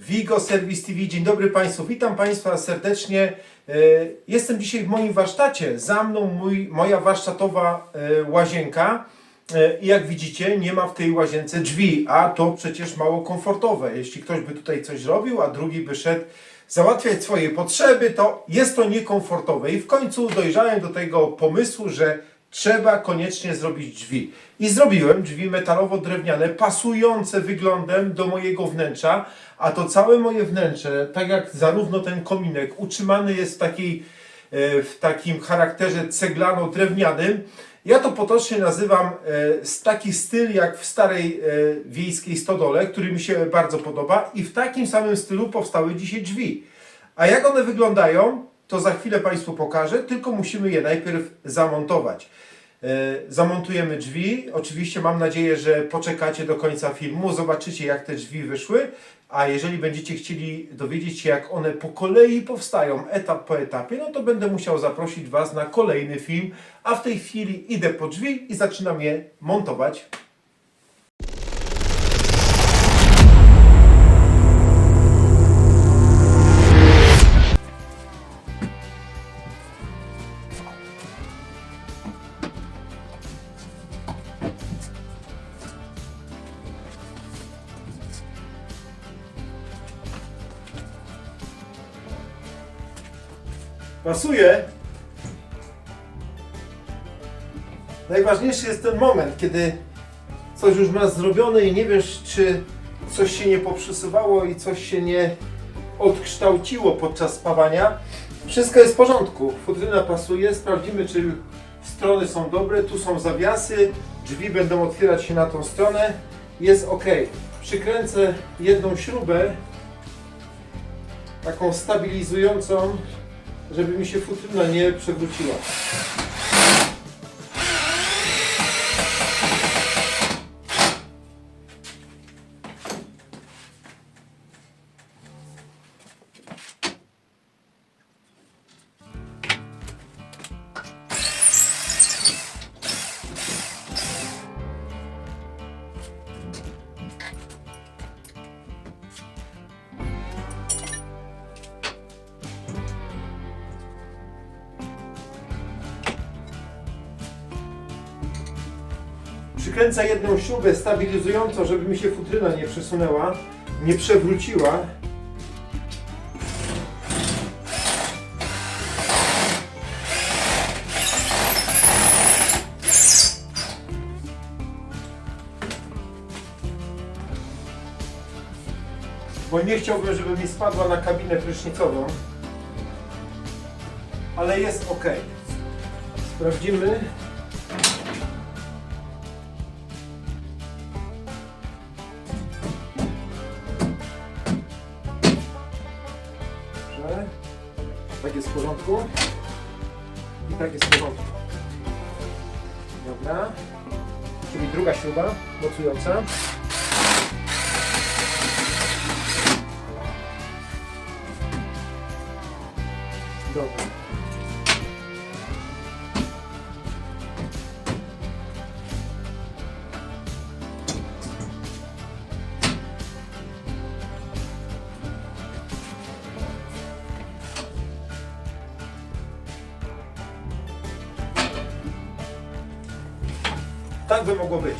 Vigo Service TV. Dzień dobry Państwu, witam Państwa serdecznie. E, Jestem dzisiaj w moim warsztacie. Za mną mój, moja warsztatowa e, łazienka. E, I jak widzicie, nie ma w tej łazience drzwi, a to przecież mało komfortowe. Jeśli ktoś by tutaj coś robił, a drugi by szedł załatwiać swoje potrzeby, to jest to niekomfortowe. I w końcu dojrzałem do tego pomysłu, że trzeba koniecznie zrobić drzwi. I zrobiłem drzwi metalowo-drewniane, pasujące wyglądem do mojego wnętrza, a to całe moje wnętrze, tak jak zarówno ten kominek, utrzymany jest w, takiej, e, w takim charakterze ceglano-drewnianym. Ja to potocznie nazywam e, taki styl jak w starej e, wiejskiej stodole, który mi się bardzo podoba i w takim samym stylu powstały dzisiaj drzwi. A jak one wyglądają, to za chwilę Państwu pokażę, tylko musimy je najpierw zamontować. E, Zamontujemy drzwi. Oczywiście mam nadzieję, że poczekacie do końca filmu, zobaczycie jak te drzwi wyszły. A jeżeli będziecie chcieli dowiedzieć się, jak one po kolei powstają, etap po etapie, no to będę musiał zaprosić Was na kolejny film. A w tej chwili idę po drzwi i zaczynam je montować. Pasuje. Najważniejszy jest ten moment, kiedy coś już masz zrobione i nie wiesz, czy coś się nie poprzesuwało i coś się nie odkształciło podczas spawania. Wszystko jest w porządku. Futryna pasuje. Sprawdzimy, czy strony są dobre. Tu są zawiasy. Drzwi będą otwierać się na tą stronę. Jest ok. Przykręcę jedną śrubę, taką stabilizującą, żeby mi się futryna nie przewróciła. Przykręcę jedną śrubę stabilizującą, żeby mi się futryna nie przesunęła, nie przewróciła. Bo nie chciałbym, żeby mi spadła na kabinę prysznicową. Ale jest ok. Sprawdzimy. Tak jest w porządku. I tak jest w porządku. Dobra. Czyli druga śruba mocująca. Dobra. Tak by mogło być.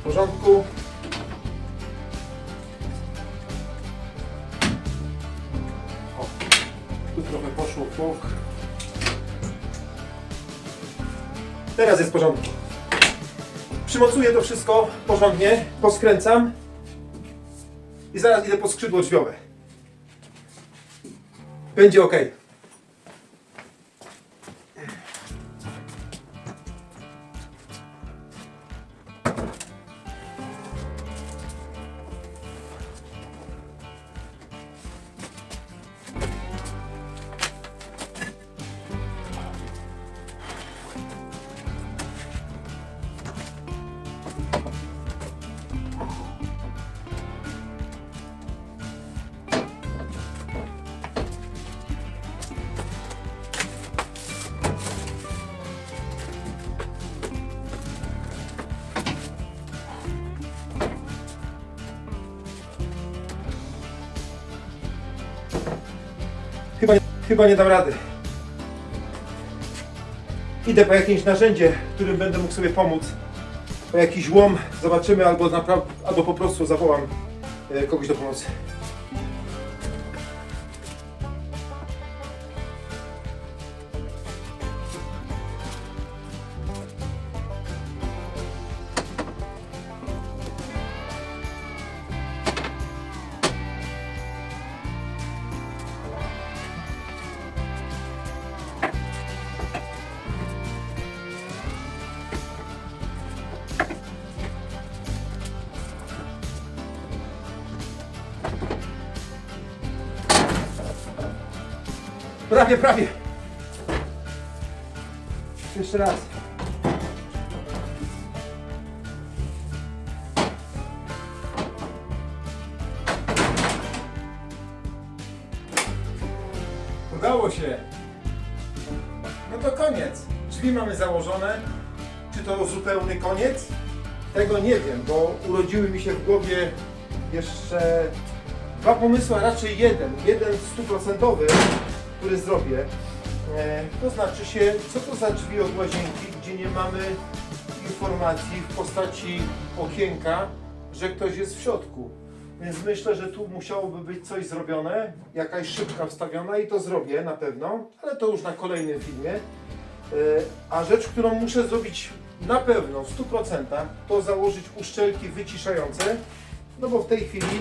W porządku. O, tu trochę poszło w bok. Teraz jest w porządku. Przymocuję to wszystko porządnie, poskręcam i zaraz idę po skrzydło drzwiowe. Będzie ok. Chyba, chyba nie dam rady. Idę po jakieś narzędzie, którym będę mógł sobie pomóc. Po jakiś łom zobaczymy, albo, albo po prostu zawołam e, kogoś do pomocy. Prawie, prawie. Jeszcze raz. Udało się. No to koniec. Drzwi mamy założone. Czy to zupełny koniec? Tego nie wiem, bo urodziły mi się w głowie jeszcze dwa pomysły, a raczej jeden. Jeden stuprocentowy, który zrobię. E, to znaczy się, co to za drzwi od łazienki, gdzie nie mamy informacji w postaci okienka, że ktoś jest w środku. Więc myślę, że tu musiałoby być coś zrobione, jakaś szybka wstawiona i to zrobię na pewno, ale to już na kolejnym filmie. E, A rzecz, którą muszę zrobić na pewno w 100% to założyć uszczelki wyciszające, no bo w tej chwili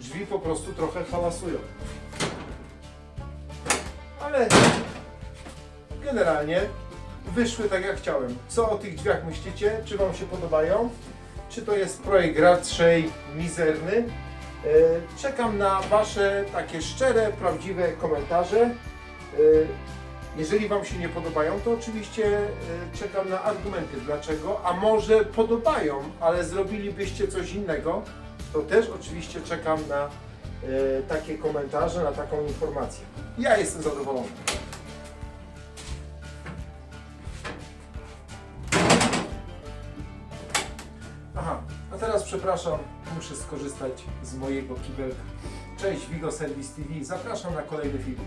drzwi po prostu trochę hałasują. Ale generalnie wyszły tak jak chciałem. Co o tych drzwiach myślicie? Czy Wam się podobają? Czy to jest projekt raczej mizerny? E, Czekam na Wasze takie szczere, prawdziwe komentarze. E, Jeżeli Wam się nie podobają, to oczywiście e, czekam na argumenty dlaczego, a może podobają, ale zrobilibyście coś innego, to też oczywiście czekam na takie komentarze, na taką informację. Ja jestem zadowolony. Aha, a teraz przepraszam, muszę skorzystać z mojego kibelka. Cześć, Vigo Service TV. Zapraszam na kolejny film.